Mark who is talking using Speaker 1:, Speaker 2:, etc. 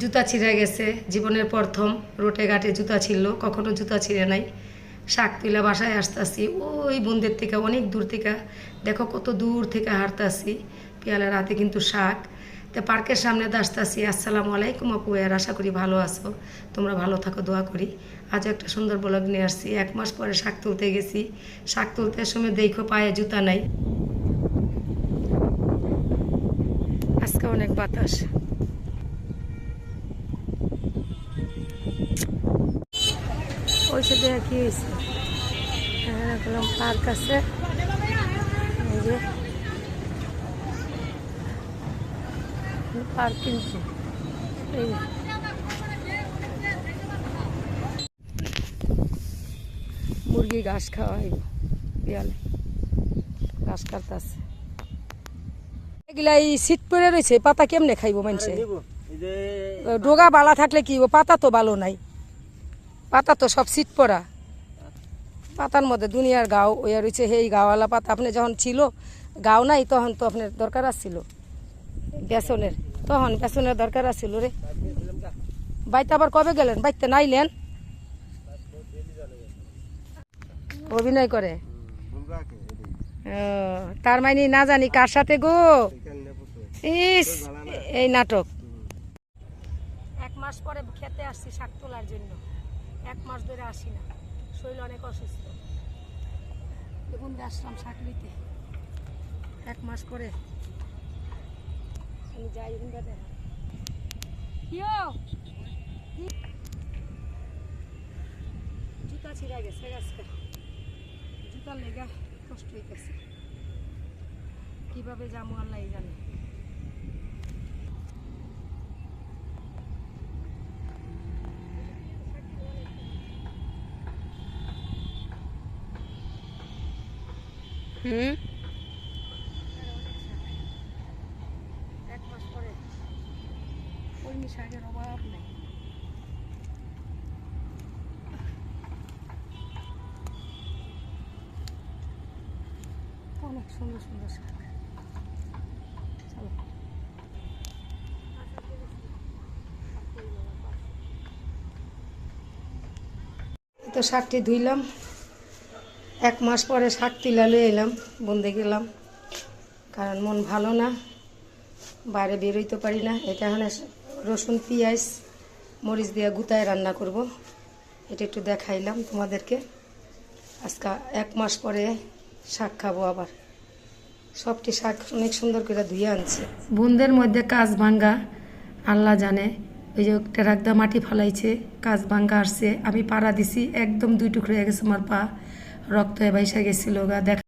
Speaker 1: জুতা ছিঁড়ে গেছে। জীবনের প্রথম রোটে ঘাটে জুতা ছিল কখনো জুতা ছিঁড়ে নাই। শাক তুলে বাসায় আসতেছি। ওই বোনদের থেকে, অনেক দূর থেকে, দেখো কত দূর থেকে হাঁটতেছি। পেয়ালার রাতে কিন্তু শাক। তো পার্কের সামনে আসতেছি। আসসালামু আলাইকুম আপু, আর আশা করি ভালো আছো। তোমরা ভালো থাকো, দোয়া করি। আজ একটা সুন্দর ব্লগ নিয়ে আসছি। এক মাস পরে শাক তুলতে গেছি। শাক তুলতে সময় দেখো পায়ে জুতা নাই। আজকে অনেক বাতাস। কি হয়েছে? এখানে পার্ক আছে এই যে পার্ক কিন্তু এই মুরগি ঘাস খাওয়াই বিয়ালে। ঘাস কাটতেছে। এগুলা এই শীত পড়ে রয়েছে পাতা কেমনে খাইবো মানুষে? ডোগা বালা থাকলে কি? পাতা তো ভালো নাই। পাতা তো সব শীত পড়া। পাতার মধ্যে দুনিয়ার গাও ওয়া রয়েছে সেই গাওয়ালা পাতা। আপনি যখন ছিল, গাও নাই, তখন তো আপনার দরকার আসছিল বেসনের, তখন বেসনের দরকার আসছিল রে। বাইতে আবার কবে গেলেন? বাইতে নাইলেন? অভিনয় করে? তার মানে না জানি কার সাথে গো? ইস, এই নাটক। এক মাস পরে খেতে আসছি শাক তোলার জন্য। এক মাস ধরে আসি না। শরীর অনেক অসুস্থ। দেখুন আসলাম শাক নিতে এক মাস করে আমি যাই কিও জুতা ছিঁড়া গেছে আজকে। জুতার লেগা কষ্ট হইতেছে। কীভাবে যাব আল্লাহ জানে। হুম? অভাব নেই। অনেক সুন্দর সুন্দর তো শাকটি ধুইলাম। এক মাস পরে শাক তুলা লয়ে এলাম বন্ধে গেলাম। কারণ মন ভালো না, বাইরে বেরোইতে পারি না। এটা এখন রসুন, পেঁয়াজ, মরিচ দিয়ে গুতায় রান্না করব। এটা একটু দেখাইলাম তোমাদেরকে। আজকে এক মাস পরে শাক খাব আবার। সবটি শাক অনেক সুন্দর করে ধুয়ে আনছে। বোনদের মধ্যে কাজ ভাঙ্গা, আল্লাহ জানে। ওই যে টেরাকদা মাটি ফালাইছে কাজ ভাঙ্গা আসছে। আমি পাড়া দিছি, একদম দুই টুকরো হয়ে গেছে আমার পা। রক্ত বাইসা গেছিল গা দেখা